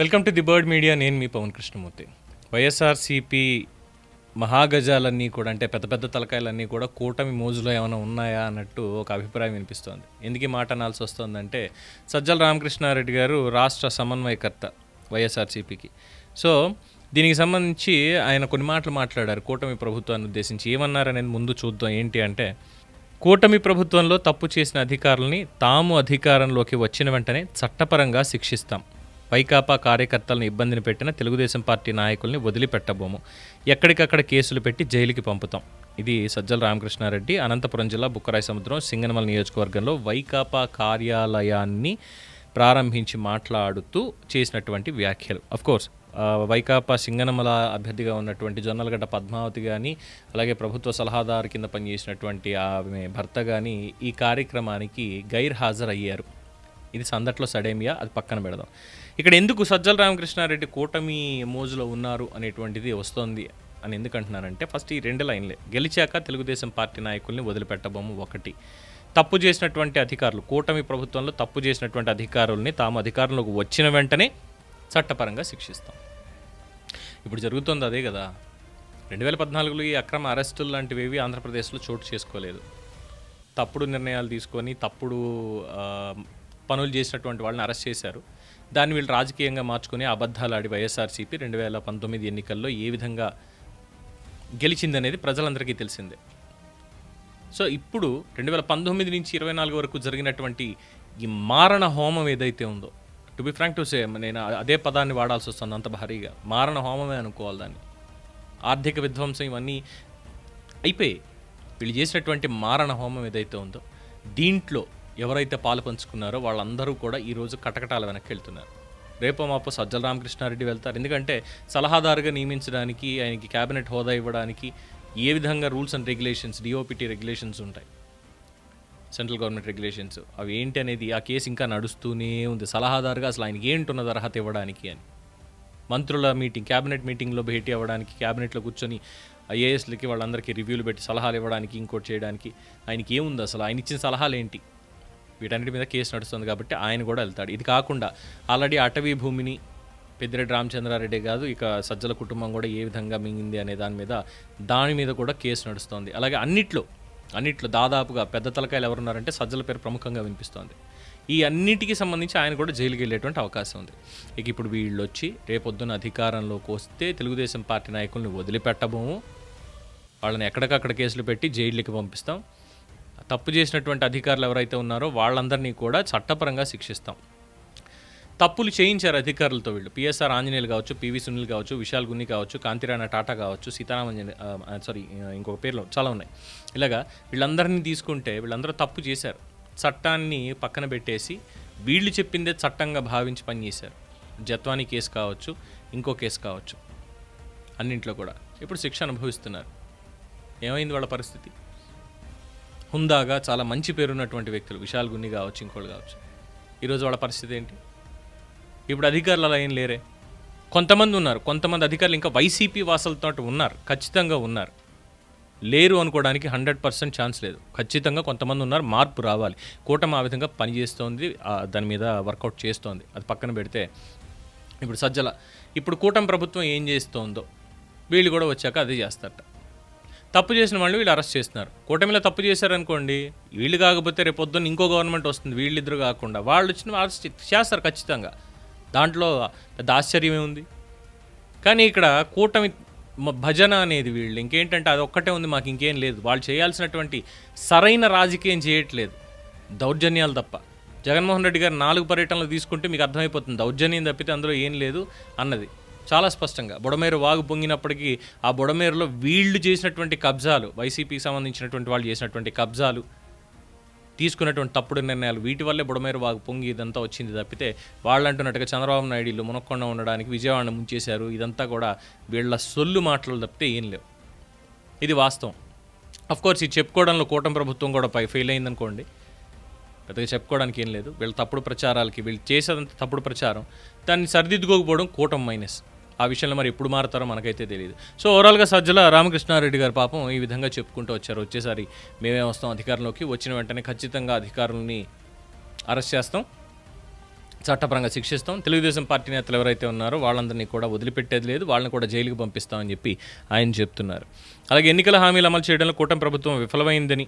Welcome to the bird media. నేను మీ పవన్ కృష్ణమూర్తి. వైఎస్ఆర్సీపీ మహాగజాలన్నీ కూడా అంటే పెద్ద పెద్ద తలకాయలన్నీ కూడా కూటమి మోజులో ఏమైనా ఉన్నాయా అన్నట్టు ఒక అభిప్రాయం వినిపిస్తోంది. ఎందుకు ఈ మాట అనాల్సి వస్తుందంటే సజ్జల రామకృష్ణారెడ్డి గారు రాష్ట్ర సమన్వయకర్త వైఎస్ఆర్సీపీకి. సో దీనికి సంబంధించి ఆయన కొన్ని మాటలు మాట్లాడారు కూటమి ప్రభుత్వాన్ని ఉద్దేశించి. ఏమన్నారనేది ముందు చూద్దాం. ఏంటి అంటే కూటమి ప్రభుత్వంలో తప్పు చేసిన అధికారులని తాము అధికారంలోకి వచ్చిన వెంటనే చట్టపరంగా శిక్షిస్తాం. వైకాపా కార్యకర్తలను ఇబ్బందిని పెట్టిన తెలుగుదేశం పార్టీ నాయకుల్ని వదిలిపెట్టబోము. ఎక్కడికక్కడ కేసులు పెట్టి జైలుకి పంపుతాం. ఇది సజ్జల రామకృష్ణారెడ్డి అనంతపురం జిల్లా బుక్కరాయ సముద్రం సింగనమల నియోజకవర్గంలో వైకాపా కార్యాలయాన్ని ప్రారంభించి మాట్లాడుతూ చేసినటువంటి వ్యాఖ్యలు. కోర్స్ వైకాపా సింగనమల అభ్యర్థిగా ఉన్నటువంటి జొన్నలగడ్డ పద్మావతి కానీ అలాగే ప్రభుత్వ సలహాదారు కింద పనిచేసినటువంటి ఆమె భర్త కానీ ఈ కార్యక్రమానికి గైర్ హాజరయ్యారు ఇది సందట్లో సడేమియా అది పక్కన పెడదాం. ఇక్కడ ఎందుకు సజ్జల రామకృష్ణారెడ్డి కూటమి మోజులో ఉన్నారు అనేటువంటిది వస్తోంది అని ఎందుకంటున్నారంటే ఫస్ట్ ఈ రెండు లైన్లే. గెలిచాక తెలుగుదేశం పార్టీ నాయకుల్ని వదిలిపెట్టబోము ఒకటి. తప్పు చేసినటువంటి అధికారులు కూటమి ప్రభుత్వంలో తప్పు చేసినటువంటి అధికారుల్ని తాము అధికారంలోకి వచ్చిన వెంటనే చట్టపరంగా శిక్షిస్తాం. ఇప్పుడు జరుగుతోంది అదే కదా. రెండు వేల పద్నాలుగులో ఈ అక్రమ అరెస్టులు లాంటివి ఏవి ఆంధ్రప్రదేశ్లో చోటు చేసుకోలేదు. తప్పుడు నిర్ణయాలు తీసుకొని తప్పుడు పనులు చేసినటువంటి వాళ్ళని అరెస్ట్ చేశారు. దాన్ని వీళ్ళు రాజకీయంగా మార్చుకుని అబద్ధాలు ఆడి వైఎస్ఆర్సీపీ రెండు వేల పంతొమ్మిది ఎన్నికల్లో ఏ విధంగా గెలిచిందనేది ప్రజలందరికీ తెలిసిందే. సో ఇప్పుడు రెండు వేల పంతొమ్మిది నుంచి ఇరవై నాలుగు వరకు జరిగినటువంటి ఈ మారణ హోమం ఏదైతే ఉందో to be frank to say నేను అదే పదాన్ని వాడాల్సి వస్తుంది అంత భారీగా. మారణ హోమమే అనుకోవాలి దాన్ని. ఆర్థిక విధ్వంసం ఇవన్నీ అయిపోయి వీళ్ళు చేసినటువంటి మారణ హోమం ఏదైతే ఉందో దీంట్లో ఎవరైతే పాలు పంచుకున్నారో వాళ్ళందరూ కూడా ఈరోజు కటకటాల వెనక్కి వెళ్తున్నారు. రేపో మాపో సజ్జల రామకృష్ణారెడ్డి వెళ్తారు. ఎందుకంటే సలహాదారుగా నియమించడానికి ఆయనకి క్యాబినెట్ హోదా ఇవ్వడానికి ఏ విధంగా rules and regulations DoPT regulations ఉంటాయి. Central government regulations. అవి ఏంటి అనేది ఆ కేసు ఇంకా నడుస్తూనే ఉంది. సలహాదారుగా అసలు ఆయనకి ఏంటున్నది అర్హత ఇవ్వడానికి అని. మంత్రుల మీటింగ్ క్యాబినెట్ మీటింగ్లో భేటీ అవ్వడానికి క్యాబినెట్లో కూర్చొని ఐఏఎస్లకి వాళ్ళందరికీ రివ్యూలు పెట్టి సలహాలు ఇవ్వడానికి ఇంకోటి చేయడానికి ఆయనకి ఏముంది అసలు? ఆయన ఇచ్చిన సలహాలు ఏంటి? వీటన్నిటి మీద కేసు నడుస్తుంది కాబట్టి ఆయన కూడా వెళ్తాడు. ఇది కాకుండా ఆల్రెడీ అటవీ భూమిని పెద్దిరెడ్డి రామచంద్రారెడ్డి కాదు ఇక సజ్జల కుటుంబం కూడా ఏ విధంగా మింగింది అనే దాని మీద దాని మీద కూడా కేసు నడుస్తోంది. అలాగే అన్నిట్లో అన్నిట్లో దాదాపుగా పెద్ద తలకాయలు ఎవరున్నారంటే సజ్జల పేరు ప్రముఖంగా వినిపిస్తోంది. ఈ అన్నిటికీ సంబంధించి ఆయన కూడా జైలుకి వెళ్ళేటువంటి అవకాశం ఉంది. ఇక ఇప్పుడు వీళ్ళు వచ్చి రేపొద్దున అధికారంలోకి వస్తే తెలుగుదేశం పార్టీ నాయకుల్ని వదిలిపెట్టబోము. వాళ్ళని ఎక్కడికక్కడ కేసులు పెట్టి జైళ్ళకి పంపిస్తాం. తప్పు చేసినటువంటి అధికారులు ఎవరైతే ఉన్నారో వాళ్ళందరినీ కూడా చట్టపరంగా శిక్షిస్తాం. తప్పులు చేయించారు అధికారులతో వీళ్ళు. పిఎస్ఆర్ ఆంజనేయులు కావచ్చు పివి సునీల్ కావచ్చు విశాల్ గున్ని కావచ్చు కాంతిరాణ టాటా కావచ్చు సీతారామంజన్ సారీ ఇంకొక పేర్లు చాలా ఉన్నాయి. ఇలాగా వీళ్ళందరినీ తీసుకుంటే వీళ్ళందరూ తప్పు చేశారు. చట్టాన్ని పక్కన పెట్టేసి వీళ్ళు చెప్పిందే చట్టంగా భావించి పనిచేశారు జత్వానీ కేసు కావచ్చు ఇంకో కేసు కావచ్చు. అన్నింట్లో కూడా. ఇప్పుడు శిక్ష అనుభవిస్తున్నారు. ఏమైంది వాళ్ళ పరిస్థితి? హుందాగా చాలా మంచి పేరున్నటువంటి వ్యక్తులు విశాల్ గున్ని కావచ్చు ఇంకోళ్ళు కావచ్చు. ఈరోజు వాళ్ళ పరిస్థితి ఏంటి? ఇప్పుడు అధికారులు అలా ఏం లేరే? కొంతమంది ఉన్నారు కొంతమంది అధికారులు ఇంకా వైసీపీ వాసులతో ఉన్నారు ఖచ్చితంగా ఉన్నారు. లేరు అనుకోవడానికి హండ్రెడ్ పర్సెంట్ ఛాన్స్ లేదు. ఖచ్చితంగా కొంతమంది ఉన్నారు మార్పు రావాలి. కూటమి ఆ విధంగా పనిచేస్తోంది దాని మీద వర్కౌట్ చేస్తోంది. అది పక్కన పెడితే ఇప్పుడు సజ్జల ఇప్పుడు కూటమి ప్రభుత్వం ఏం చేస్తోందో వీళ్ళు కూడా వచ్చాక అదే చేస్తారట. తప్పు చేసిన వాళ్ళు వీళ్ళు అరెస్ట్ చేస్తున్నారు. కూటమిలో తప్పు చేశారనుకోండి వీళ్ళు కాకపోతే రేపు పొద్దున్న ఇంకో గవర్నమెంట్ వస్తుంది వీళ్ళిద్దరు కాకుండా. వాళ్ళు వచ్చిన అరెస్ట్ చేస్తారు ఖచ్చితంగా. దాంట్లో పెద్ద ఆశ్చర్యమే ఉంది. కానీ ఇక్కడ కూటమి భజన అనేది వీళ్ళు. ఇంకేంటంటే అది ఒక్కటే ఉంది మాకు ఇంకేం లేదు. వాళ్ళు చేయాల్సినటువంటి సరైన రాజకీయం చేయట్లేదు. దౌర్జన్యాలు తప్ప. జగన్మోహన్ రెడ్డి గారు నాలుగు పర్యటనలు తీసుకుంటే మీకు అర్థమైపోతుంది. దౌర్జన్యం తప్పితే అందులో ఏం లేదు అన్నది. చాలా స్పష్టంగా. బుడమేరు వాగు పొంగినప్పటికీ ఆ బుడమేరులో వీళ్ళు చేసినటువంటి కబ్జాలు వైసీపీకి సంబంధించినటువంటి వాళ్ళు చేసినటువంటి కబ్జాలు తీసుకున్నటువంటి తప్పుడు నిర్ణయాలు వీటి వల్లే బుడమేరు వాగు పొంగి ఇదంతా వచ్చింది తప్పితే వాళ్ళు అంటున్నట్టుగా చంద్రబాబు నాయుడు మునక్కొండ ఉండడానికి విజయవాడ ముంచేశారు. ఇదంతా కూడా వీళ్ళ సొల్లు మాటలు తప్పితే ఏం లేవు. ఇది వాస్తవం. అఫ్కోర్స్ ఇది చెప్పుకోవడంలో కూటమి ప్రభుత్వం కూడా పై ఫెయిల్ అయిందనుకోండి. పెద్దగా చెప్పుకోవడానికి ఏం లేదు. వీళ్ళ తప్పుడు ప్రచారాలకి వీళ్ళు చేసేదంత తప్పుడు ప్రచారం. దాన్ని సరిదిద్దుకోకపోవడం కూటమి మైనస్. ఆ విషయంలో మరి ఎప్పుడు మారుతారో మనకైతే తెలియదు సో ఓవరాల్గా సజ్జల రామకృష్ణారెడ్డి గారు పాపం ఈ విధంగా చెప్పుకుంటూ వచ్చారు. వచ్చేసారి మేమే వస్తాం అధికారంలోకి. వచ్చిన వెంటనే ఖచ్చితంగా అధికారులని అరెస్ట్ చేస్తాం. చట్టపరంగా శిక్షిస్తాం. తెలుగుదేశం పార్టీ నేతలు ఎవరైతే ఉన్నారో వాళ్ళందరినీ కూడా వదిలిపెట్టేది లేదు. వాళ్ళని కూడా జైలుకి పంపిస్తామని చెప్పి ఆయన చెప్తున్నారు. అలాగే ఎన్నికల హామీలు అమలు చేయడంలో కూటమి ప్రభుత్వం విఫలమైందని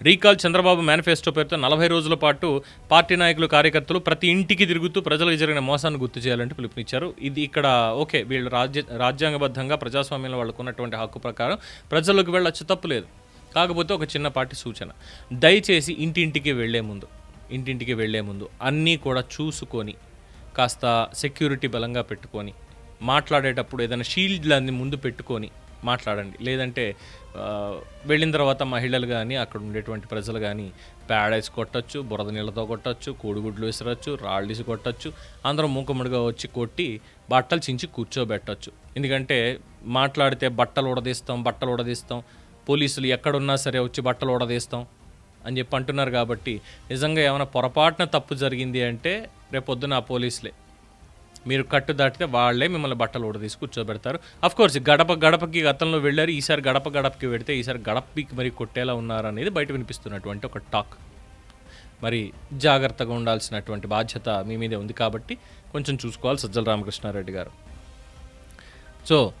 రీకాల్ చంద్రబాబు మేనిఫెస్టో పేరుతో నలభై రోజుల పాటు పార్టీ నాయకులు కార్యకర్తలు ప్రతి ఇంటికి తిరుగుతూ ప్రజలకు జరిగిన మోసాన్ని గుర్తు చేయాలంటే పిలుపునిచ్చారు. ఇది ఇక్కడ ఓకే వీళ్ళు రాజ్య రాజ్యాంగబద్ధంగా ప్రజాస్వామ్యంలో వాళ్ళకు ఉన్నటువంటి హక్కు ప్రకారం ప్రజలకు వెళ్ళొచ్చు తప్పు లేదు. కాకపోతే ఒక చిన్నపాటి సూచన. దయచేసి ఇంటింటికి వెళ్ళే ముందు ఇంటింటికి వెళ్ళే ముందు అన్నీ కూడా చూసుకొని కాస్త సెక్యూరిటీ బలంగా పెట్టుకొని మాట్లాడేటప్పుడు ఏదైనా షీల్డ్లన్నీ ముందు పెట్టుకొని మాట్లాడండి. లేదంటే వెళ్ళిన తర్వాత మహిళలు కానీ అక్కడ ఉండేటువంటి ప్రజలు కానీ ప్యాడైస్ కొట్టచ్చు బురద నీళ్ళతో కొట్టచ్చు కోడిగుడ్లు విసరచ్చు రాళ్ళు వేసి కొట్టచ్చు అందరం మూకముడిగా వచ్చి కొట్టి బట్టలు చించి కూర్చోబెట్టచ్చు. ఎందుకంటే మాట్లాడితే బట్టలు ఉడదీస్తాం బట్టలు ఉడదీస్తాం పోలీసులు ఎక్కడున్నా సరే వచ్చి బట్టలు ఉడదీస్తాం అని చెప్పి అంటున్నారు కాబట్టి నిజంగా ఏమైనా పొరపాటున తప్పు జరిగింది అంటే రేపొద్దున ఆ పోలీసులే. మీరు కట్టు దాటితే వాళ్ళే మిమ్మల్ని బట్టలు కూడా తీసి కూర్చోబెడతారు కోర్స్ గడప గడపకి గతంలో వెళ్ళారు. ఈసారి గడప గడపకి పెడితే ఈసారి గడపకి మరి కొట్టేలా ఉన్నారు అనేది బయట వినిపిస్తున్నటువంటి ఒక టాక్. మరి జాగ్రత్తగా ఉండాల్సినటువంటి బాధ్యత మీ మీదే ఉంది కాబట్టి కొంచెం చూసుకోవాలి సజ్జల రామకృష్ణారెడ్డి గారు. సో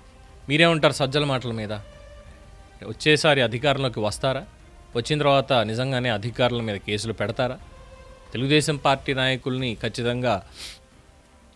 మీరేమంటారు సజ్జల మాటల మీద? వచ్చేసారి అధికారంలోకి వస్తారా? వచ్చిన తర్వాత నిజంగానే అధికారుల మీద కేసులు పెడతారా? తెలుగుదేశం పార్టీ నాయకుల్ని ఖచ్చితంగా